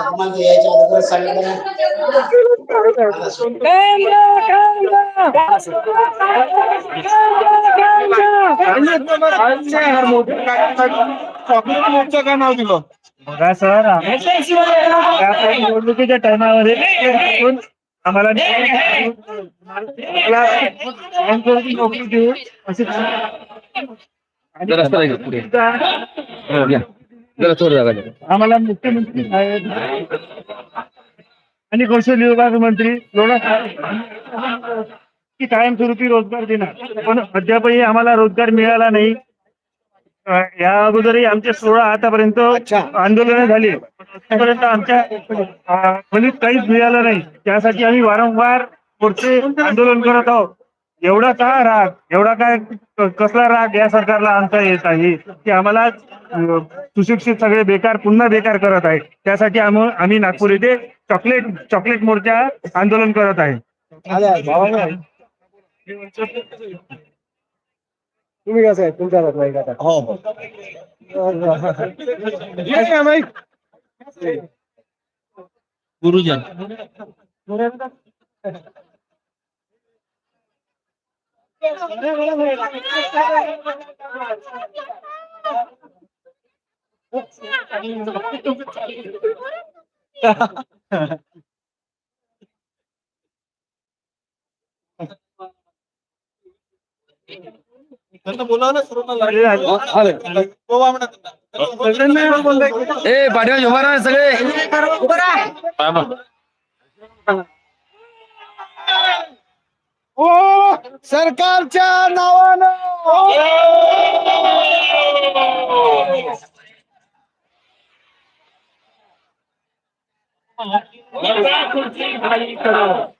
तुम्हाला यायच्या अगोदर सांगितलं मोर्चा का नाव दिलं बघा सर निवडणुकीच्या टायमामध्ये आम्हाला आम्हाला नोकरी देऊ असे मुख्यमंत्री साहेब आणि कौशल्य विभाग मंत्री लोढा साहेब की कायमस्वरूपी रोजगार देणार. पण अद्यापही आम्हाला रोजगार मिळाला नाही. या अगोदरही आमचे सोळा आतापर्यंत आंदोलन झाली. आतापर्यंत आमच्या अ, फलित काहीच मिळालं नाही. त्यासाठी आम्ही वारंवार मोर्चे आंदोलन करत आहोत. एवढा का राग? एवढा काय कसला राग या सरकारला आमचा येत आहे? की आम्हाला सुशिक्षित सगळे बेकार पुन्हा बेकार करत आहे त्यासाठी आम- आम्ही नागपूर येथे चॉकलेट चॉकलेट मोर्चा आंदोलन करत आहे. तुम्ही कसं आहे तुमच्या हातात नाही का हो हो गुरुजन त्यांना बोला ना सर्वांना लागले. हो, आले. बोला म्हणा त्यांना. ए पाठीवर उभा राहा सगळे. हो सरकारच्या नावानं. नाही चालेल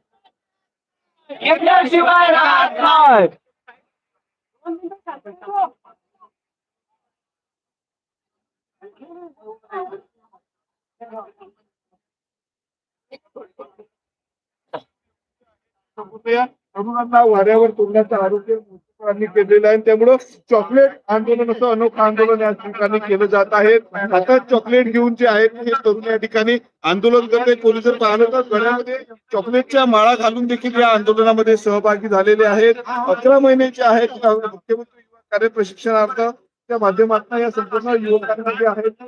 या तरुणांना वाऱ्यावर तोडण्याचा आरोग्य मुख्यमंत्र्यांनी केलेलं आहे. त्यामुळं चॉकलेट आंदोलन असं अनोखं आंदोलन या ठिकाणी केलं जात आहे. आता चॉकलेट घेऊन जे आहेत हे तरुण या ठिकाणी आंदोलन करते पोलीस जर पाहिलं तर गळ्यामध्ये चॉकलेटच्या माळा घालून देखील या आंदोलनामध्ये सहभागी झालेले आहेत. अकरा महिन्याचे आहेत मुख्यमंत्री युवा कार्य प्रशिक्षणार्थ त्या माध्यमातून या संपूर्ण युवकांना जे आहेत.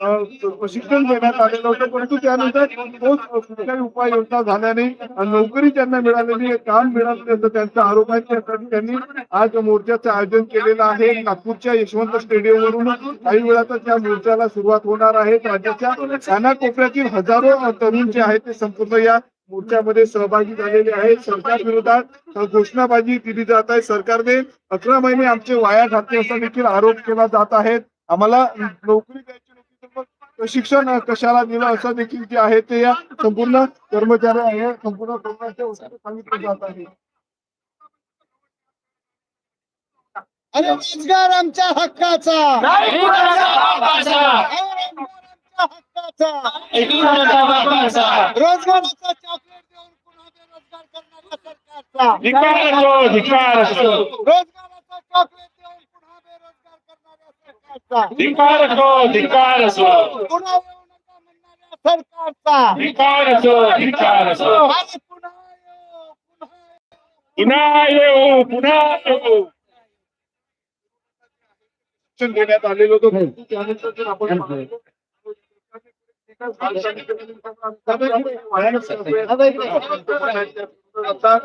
प्रशिक्षण देण्यात आलेलं होतं. परंतु त्यानंतर ठोस कुठल्याही उपाययोजना झाल्याने अ, नोकरी त्यांना मिळालेली काम मिळालं असं त्यांचा आरोप आहे त्यासाठी त्यांनी आज मोर्चाचं आयोजन केलेलं आहे. नागपूरच्या यशवंत स्टेडियम वरून काही वेळातच त्या मोर्चाला सुरुवात होणार आहे. राज्याच्या कानाकोपऱ्यातील हजारो तरुण जे आहेत ते संपूर्ण या मोर्चामध्ये सहभागी झालेले आहेत. सरकार विरोधात घोषणाबाजी दिली जात आहे. सरकारने अकरा महिने आमचे वाया घातले असा देखील आरोप केला जात आहे. आम्हाला नोकरी द्यायची अ, कशाला दिलं असं देखील जे आहे ते या संपूर्ण कर्मचारी आहे संपूर्ण वतीने सांगितलं जात आहे. अरे रोजगार आमच्या हक्काचा. रोजगार आमच्या हक्काचा. रोजगाराचा चॉकलेट देऊन पुन्हा बेरोजगार करणाऱ्या सरकारचा. रोजगाराचा चॉकलेट देऊन पुन्हा बेरोजगार करणाऱ्या सरकारचा पुन्हा येऊ नका म्हणणाऱ्या सरकारचा अरे पुन्हा येऊ पुन्हा येऊ. शिक्षण देण्यात आलेलं होतं. त्यानंतर जर आपण पाहिलं, आता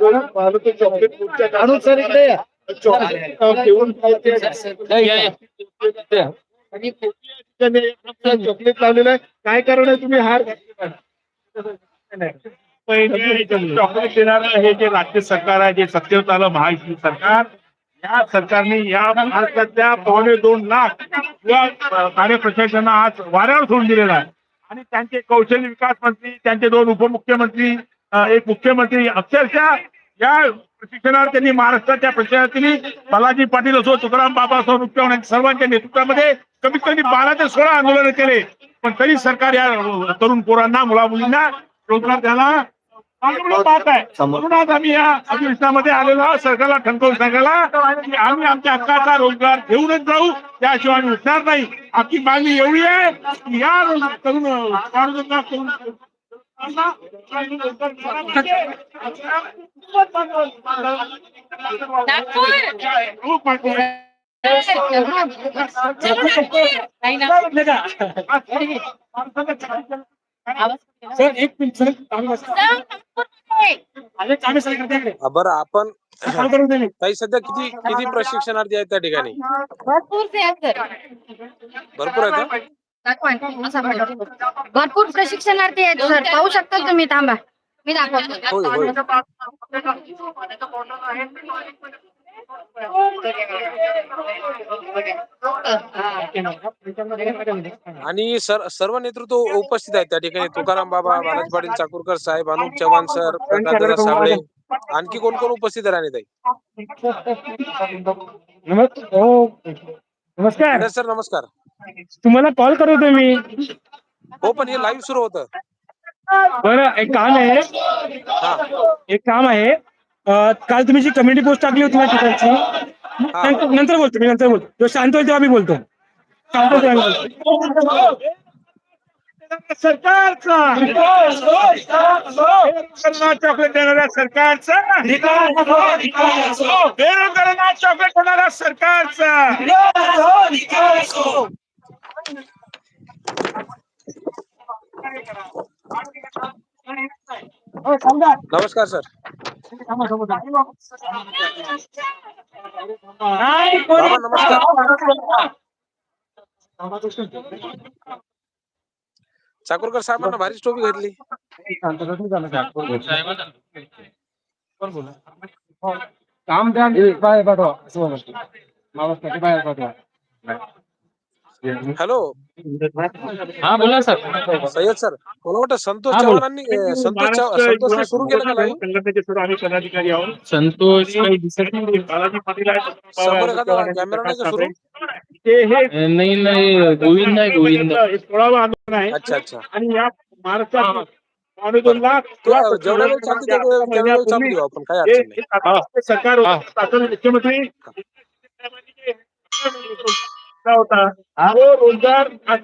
जर पाहिलं तर चॉकलेट पुढच्या चॉकलेट अ, घेऊन आणि ठिकाणी चॉकलेट लावलेलं आहे काय कारण आहे तुम्ही हार चॉकलेट देणार हे जे राज्य सरकार आहे जे सत्तेवर आलं महायुती सरकार या सरकारने या महाराष्ट्रातल्या पावणे दोन लाख या आज वाऱ्यावर सोडून दिलेला आहे आणि त्यांचे कौशल्य विकास मंत्री त्यांचे दोन उपमुख्यमंत्री एक मुख्यमंत्री अक्षरशः या प्रशिक्षणावर त्यांनी महाराष्ट्राच्या प्रशासनातील बालाजी पाटील असो तुकाराम बाबा असो सर्वांच्या नेतृत्वामध्ये कमीत कमी बारा ते सोळा आंदोलन केले. पण तरी सरकार या तरुण पोरांना मुला मुलींना रोजगार द्यायला मागं पाहत आहे. आम्ही या अधिवेशनामध्ये आलेलो आहोत. सरकारला ठणकावून सांगायला की आम्ही आमच्या हक्काचा रोजगार घेऊनच जाऊ. त्याशिवाय आम्ही उठणार नाही. आपली मागणी एवढी आहे की या रोज- तरुण रोजगार करून सर एक मिनिट सर आम्ही सर करते बरं आपण ताई सध्या किती किती प्रशिक्षणार्थी आहेत त्या ठिकाणी? भरपूर ते आहेत. भरपूर प्रशिक्षणार्थी आहेत सर. पाहू शकता तुम्ही थांबा. मी दाखवतो होय होय. आणि सर सर्व नेतृत्व उपस्थित आहेत त्या ठिकाणी. तुकाराम बाबा बालाजी पाटील चाकूरकर साहेब अनुप चव्हाण सर प्रकाश दादा साबळे. आणखी कोण कोण उपस्थित आहे नमस्- हो. नमस्कार सर नमस्कार. तुम्हाला कॉल करत मी. हो पण हे लाईव्ह सुरू होतं. बरं एक काम आहे. हा. एक काम आहे. अं, काल तुम्ही जी कम्युनिटी पोस्ट टाकली होती ना तिकडची नंतर नंतर बोलतो मी नंतर बोलतो. जेव्हा शांत होईल तेव्हा मी बोलतो. शांत होईल तेव्हा मी बोलतो. सरकारचा. चॉकलेट देणाऱ्या सरकारचा. बेरोजगारांना चॉकलेट देणाऱ्या सरकारचा. नमस्कार सर. बाबा नमस्कार. चाकूरकर साहेबांना भारीच टोपी घातली. काम द्या बाहेर पाठवा बाहेर पाठवा हॅलो हा बोला सर सय्यद सर मला वाटतं संतोष हा. चव्हाणांनी अं, संतोष संतोषने सुरू केलं का live? संघटनेचे सुरू आम्ही पदाधिकारी आहोत संतोष काही दिसत बालाजी पाटील आहेत समोर एखादा कॅमेरा नाही का सुरू ते हे नाही नाही गोविंद आहे गोविंद हे सोळावं आंदोलन आहे अच्छा अच्छा आणि या महाराष्ट्रात जेवढ्या वेळ चालते तेवढ्या वेळ- चालू देऊ आपण काय अडचण नाही सरकार होतं, शासन मुख्यमंत्री होता तो रोजगार आज